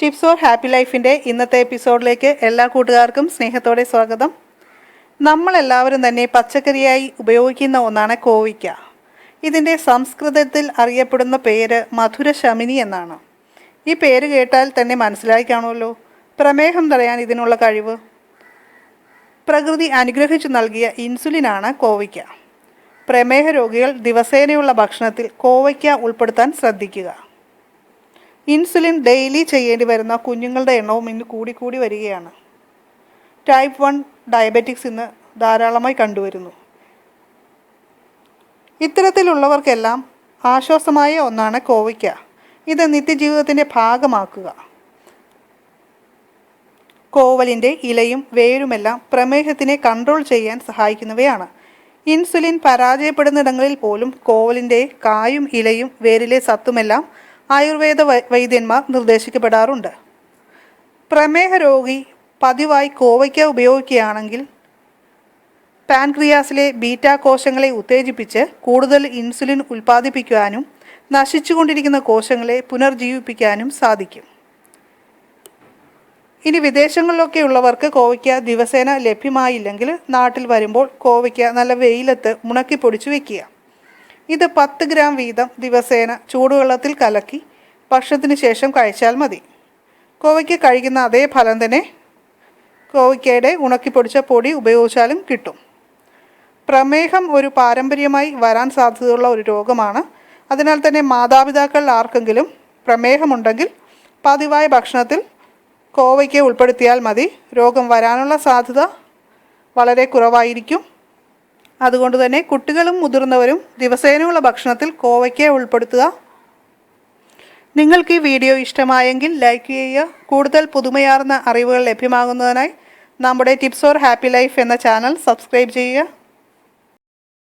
Tips or happy ലൈഫിന്റെ ഇന്നത്തെ എപ്പിസോഡിലേക്ക് എല്ലാ കൂട്ടുകാർക്കും സ്നേഹത്തോടെ സ്വാഗതം. നമ്മളെല്ലാവരും തന്നെ പച്ചക്കറിയായി ഉപയോഗിക്കുന്ന ഒന്നാണ് കോവിക്ക ഇതിന്റെ സംസ്കൃതത്തിൽ അറിയപ്പെടുന്ന പേര് മധുര ശമിനി എന്നാണ്. ഈ പേര് കേട്ടാൽ തന്നെ മനസ്സിലായി കാണുമല്ലോ. പ്രമേഹം തടയാൻ ഇതിനുള്ള കഴിവ്? പ്രകൃതി അനുഗ്രഹിച്ചു നൽകിയ ഇൻസുലിനാണ് കോവയ്ക്ക. പ്രമേഹ രോഗികൾ ദിവസേനയുള്ള ഭക്ഷണത്തിൽ കോവയ്ക്ക ഉൾപ്പെടുത്താൻ ശ്രദ്ധിക്കുക. ഇൻസുലിൻ ഡെയിലി ചെയ്യേണ്ടി വരുന്ന കുഞ്ഞുങ്ങളുടെ എണ്ണവും ഇന്ന് കൂടിക്കൂടി വരികയാണ്. ടൈപ്പ് വൺ ഡയബറ്റിക്സ് ഇന്ന് ധാരാളമായി കണ്ടുവരുന്നു. ഇത്തരത്തിലുള്ളവർക്കെല്ലാം ആശ്വാസമായ ഒന്നാണ് കോവയ്ക്ക. ഇത് നിത്യജീവിതത്തിന്റെ ഭാഗമാക്കുക. കോവലിന്റെ ഇലയും വേരുമെല്ലാം പ്രമേഹത്തിനെ കൺട്രോൾ ചെയ്യാൻ സഹായിക്കുന്നവയാണ്. ഇൻസുലിൻ പരാജയപ്പെടുന്നിടങ്ങളിൽ പോലും കോവലിന്റെ കായും ഇലയും വേരിലെ സത്തുമെല്ലാം ആയുർവേദ വൈദ്യന്മാർ നിർദ്ദേശിക്കപ്പെടാറുണ്ട്. പ്രമേഹ രോഗി പതിവായി കോവയ്ക്ക ഉപയോഗിക്കുകയാണെങ്കിൽ പാൻക്രിയാസിലെ ബീറ്റ കോശങ്ങളെ ഉത്തേജിപ്പിച്ച് കൂടുതൽ ഇൻസുലിൻ ഉൽപ്പാദിപ്പിക്കുവാനും നശിച്ചുകൊണ്ടിരിക്കുന്ന കോശങ്ങളെ പുനർജീവിപ്പിക്കാനും സാധിക്കും. ഇനി വിദേശങ്ങളിലൊക്കെ ഉള്ളവർക്ക് കോവയ്ക്ക ദിവസേന ലഭ്യമായില്ലെങ്കിൽ നാട്ടിൽ വരുമ്പോൾ കോവയ്ക്ക നല്ല വെയിലത്ത് ഉണക്കി പൊടിച്ചു വെക്കുക. ഇത് പത്ത് ഗ്രാം വീതം ദിവസേന ചൂടുവെള്ളത്തിൽ കലക്കി ഭക്ഷണത്തിന് ശേഷം കഴിച്ചാൽ മതി. കോവയ്ക്ക് കഴിക്കുന്ന അതേ ഫലം തന്നെ കോവയ്ക്കയുടെ ഉണക്കിപ്പൊടിച്ച പൊടി ഉപയോഗിച്ചാലും കിട്ടും. പ്രമേഹം ഒരു പാരമ്പര്യമായി വരാൻ സാധ്യതയുള്ള ഒരു രോഗമാണ്. അതിനാൽ തന്നെ മാതാപിതാക്കളിൽ ആർക്കെങ്കിലും പ്രമേഹമുണ്ടെങ്കിൽ പതിവായ ഭക്ഷണത്തിൽ കോവയ്ക്ക് ഉൾപ്പെടുത്തിയാൽ മതി. രോഗം വരാനുള്ള സാധ്യത വളരെ കുറവായിരിക്കും. അതുകൊണ്ട് തന്നെ കുട്ടികളും മുതിർന്നവരും ദിവസേനയുള്ള ഭക്ഷണത്തിൽ കോവയ്ക്ക ഉൾപ്പെടുത്തുക. നിങ്ങൾക്ക് ഈ വീഡിയോ ഇഷ്ടമായെങ്കിൽ ലൈക്ക് ചെയ്യുക. കൂടുതൽ പുതുമയാർന്ന അറിവുകൾ ലഭ്യമാകുന്നതിനായി നമ്മുടെ ടിപ്സ് ഓർ ഹാപ്പി ലൈഫ് എന്ന ചാനൽ സബ്സ്ക്രൈബ് ചെയ്യുക.